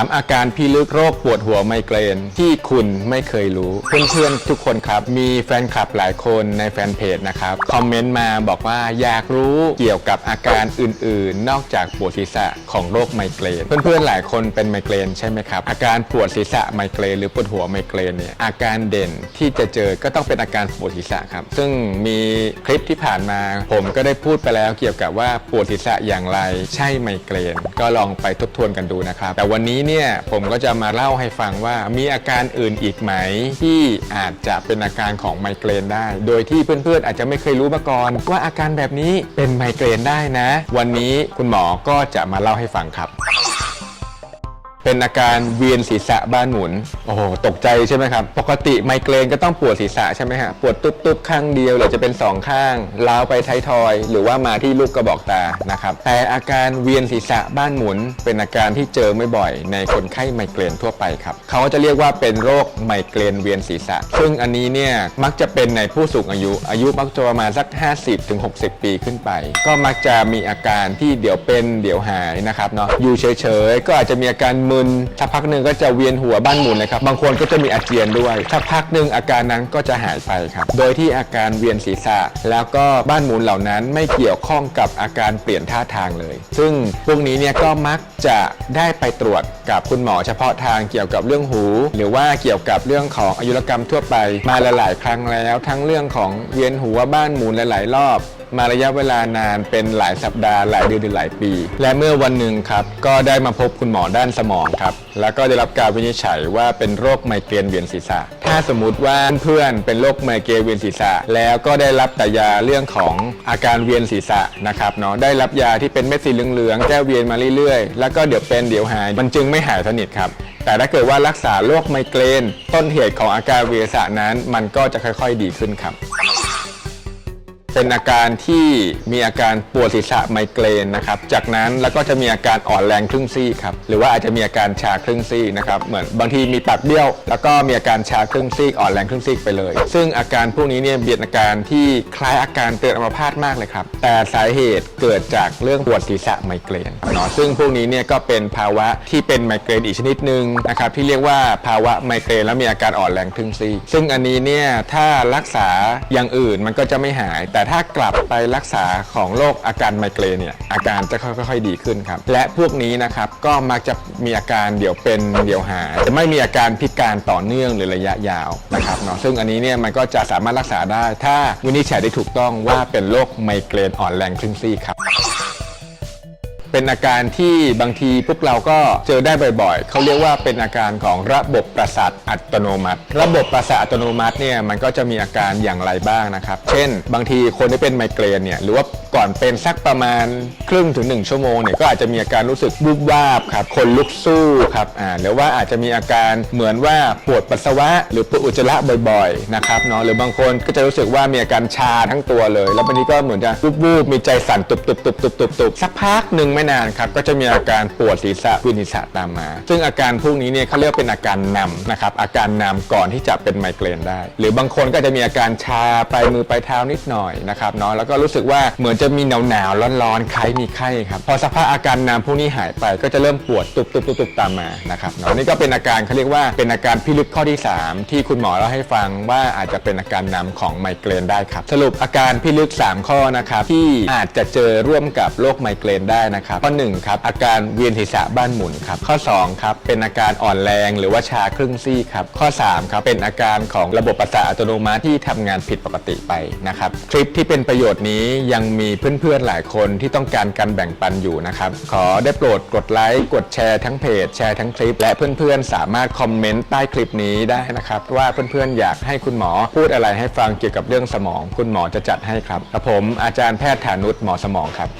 3. อาการพิลึกโรคปวดหัวไมเกรน ที่คุณไม่เคยรู้ เพื่อนๆทุกคนครับ มีแฟนคลับหลายคนในแฟนเพจนะครับ คอมเมนต์มาบอกว่าอยากรู้เกี่ยวกับอาการอื่นๆ นอกจากปวดศีรษะของโรคไมเกรน เพื่อนๆหลายคนเป็นไมเกรนใช่ไหมครับ อาการปวดศีรษะไมเกรน หรือปวดหัวไมเกรนเนี่ยอาการเด่นที่จะเจอก็ต้องเป็นอาการปวดศีรษะครับ ซึ่งมีคลิปที่ผ่านมา ผมก็ได้พูดไปแล้วเกี่ยวกับว่าปวดศีรษะอย่างไร ใช่ไมเกรน ก็ลองไปทบทวนกันดูนะครับ แต่วันนี้เนี่ยผมก็จะมาเล่าให้ฟังว่ามีอาการอื่นอีกไหม ที่อาจจะเป็นอาการของไมเกรนได้ โดยที่เพื่อนๆอาจจะไม่เคยรู้มาก่อน ว่าอาการแบบนี้เป็นไมเกรนได้นะ วันนี้คุณหมอก็จะมาเล่าให้ฟังครับ เป็นอาการเวียนศีรษะบ้านหมุน โอ้โห ตกใจใช่ไหมครับ ปกติไมเกรนก็ต้องปวดศีรษะใช่ไหมฮะ ปวดตุ๊บๆ ข้างเดียวหรือจะเป็นสองข้างล้าวไปท้ายทอย หรือว่ามาที่ลูกกระบอกตา นะครับ แต่อาการเวียนศีรษะบ้านหมุน เป็นอาการที่เจอไม่บ่อยในคนไข้ไมเกรนทั่วไปครับ เขาก็จะเรียกว่าเป็นโรคไมเกรนเวียนศีรษะ ซึ่งอันนี้เนี่ยมักจะเป็นในผู้สูงอายุ อายุมักจะประมาณสัก 50-60 ปีขึ้นไป ก็มักจะมีอาการที่เดี๋ยวเป็นเดี๋ยวหายนะครับเนาะ อยู่เฉยๆ ก็อาจจะมีอาการมึนสักพักหนึ่งก็จะเวียนหัวบ้านหมุนเลยครับ บางคนก็จะมีอาเจียนด้วยสักพักหนึ่งอาการนั้นก็จะหายไปครับ โดยที่อาการเวียนศีรษะ แล้วก็บ้านหมุนเหล่านั้นไม่เกี่ยวข้องกับอาการเปลี่ยนท่าทางเลย ซึ่งพวกนี้เนี่ยก็มักจะได้ไปตรวจกับคุณหมอเฉพาะทางเกี่ยวกับเรื่องหู หรือว่าเกี่ยวกับเรื่องของอายุรกรรมทั่วไปมาหลาย ๆ ครั้งแล้ว ทั้งเรื่องของเวียนหัวบ้านหมุนหลาย ๆ รอบ มาระยะเวลานานเป็นหลายสัปดาห์หลายเดือนหรือหลายปี และเมื่อวันหนึ่งครับก็ได้มาพบคุณหมอด้านสมองครับแล้วก็ได้รับการวินิจฉัยว่าเป็นโรคไมเกรนเวียนศีรษะ ถ้าสมมุติว่าเพื่อนเป็นโรคไมเกรนเวียนศีรษะ แล้วก็ได้รับแต่ยาเรื่องของอาการเวียนศีรษะนะครับเนาะได้รับยาที่เป็นเม็ดสีเหลืองๆแก้เวียนมาเรื่อยๆ แล้วก็เดี๋ยวเป็นเดี๋ยวหายมันจึงไม่หายสนิทครับแต่ถ้าเกิดว่ารักษาโรคไมเกรนต้นเหตุของอาการเวียนศีรษะนั้น มันก็จะค่อย ๆ ดีขึ้นครับ เป็นอาการที่มีอาการปวดศีรษะไมเกรนนะครับ จากนั้นแล้วก็จะมีอาการอ่อนแรงครึ่งซี่ครับ หรือว่าอาจจะมีอาการชาครึ่งซี่นะครับ เหมือนบางทีมีปากเบี้ยว แล้วก็มีอาการชาครึ่งซี่อ่อนแรงครึ่งซี่ไปเลย ซึ่งอาการพวกนี้เนี่ยเป็นอาการที่คล้ายอาการเตือนอัมพาตมากเลยครับ แต่สาเหตุเกิดจากเรื่องปวดศีรษะไมเกรนเนาะ ซึ่งพวกนี้เนี่ยก็เป็นภาวะที่เป็นไมเกรนอีกชนิดหนึ่งนะครับที่เรียกว่าภาวะไมเกรนแล้วมีอาการอ่อนแรงครึ่งซี่ ซึ่งอันนี้เนี่ยถ้ารักษาอย่างอื่นมันก็จะไม่หายแต่แต่ถ้ากลับไปรักษาของโรคอาการไมเกรนเนี่ยอาการจะค่อยๆดีขึ้นครับ และพวกนี้นะครับก็มักจะมีอาการเดี๋ยวเป็นเดี๋ยวหายจะไม่มีอาการพิการต่อเนื่องหรือระยะยาวนะครับเนาะซึ่งอันนี้เนี่ยมันก็จะสามารถรักษาได้ ถ้าวินิจฉัยได้ถูกต้องว่าเป็นโรคไมเกรนอ่อนแรงครึ่นซี่ครับ เป็นอาการที่บางทีพวกเราก็เจอได้บ่อยๆ เขาเรียกว่าเป็นอาการของระบบประสาทอัตโนมัติ ระบบประสาทอัตโนมัติเนี่ยมันก็จะมีอาการอย่างไรบ้างนะครับ เช่น บางทีคนที่เป็นไมเกรนเนี่ยหรือว่าก่อนเป็นสักประมาณครึ่งถึง 1 ชั่วโมงเนี่ยก็อาจจะมีอาการรู้สึกวูบวาบครับคนลุกสู้ครับอ่าหรือว่าอาจจะมีอาการเหมือนว่าปวดปัสสาวะ หรือปวดอุจจาระบ่อยๆนะครับเนาะหรือบางคนก็จะรู้สึกว่ามีอาการชาทั้งตัวเลย แล้วบางทีก็เหมือนจะวูบๆมีใจสั่นตุบๆๆๆๆสักพักหนึ่งไม่นานครับก็จะมีอาการปวดศีรษะวินิจฉัยตามมา ซึ่งอาการพวกนี้เนี่ยเขาเรียกเป็นอาการนำนะครับอาการนำก่อนที่จะเป็นไมเกรนได้ หรือบางคนก็จะมีอาการชาปลายมือปลายเท้านิดหน่อยนะครับเนาะแล้วก็รู้สึกว่าเหมือนจะมีหนาวหนาวๆร้อนๆคล้ายมีไข้ครับพอสภาพอาการนำพวกนี้หายไปก็จะเริ่มปวดตุบๆๆๆตามมานะครับเนาะนี่ก็เป็นอาการเขาเรียกว่าเป็นอาการพิลึกข้อที่ 3 ที่คุณหมอเล่าให้ฟังว่าอาจจะเป็นอาการนำของไมเกรนได้ครับสรุปอาการพิลึก 3 ข้อนะครับที่อาจจะเจอร่วมกับโรคไมเกรนได้นะครับข้อ1ครับอาการเวียนศีรษะบ้านหมุนครับข้อ2ครับเป็นอาการอ่อนแรงหรือว่าชาครึ่งซี่ครับข้อ3ครับเป็นอาการของระบบประสาทอัตโนมัติที่ทำงานผิดปกติไปนะครับคลิปที่เป็นประโยชน์นี้ยังมีเพื่อนๆหลายคนที่ต้องการการแบ่งปันอยู่นะครับขอได้โปรดกดไลค์กดแชร์ทั้งเพจแชร์ทั้งคลิป และเพื่อนๆสามารถคอมเมนต์ใต้คลิปนี้ได้นะครับว่าเพื่อนๆอยากให้คุณหมอพูดอะไรให้ฟังเกี่ยวกับเรื่องสมอง คุณหมอจะจัดให้ครับกับผมอาจารย์แพทย์ฐานุชหมอสมองครับ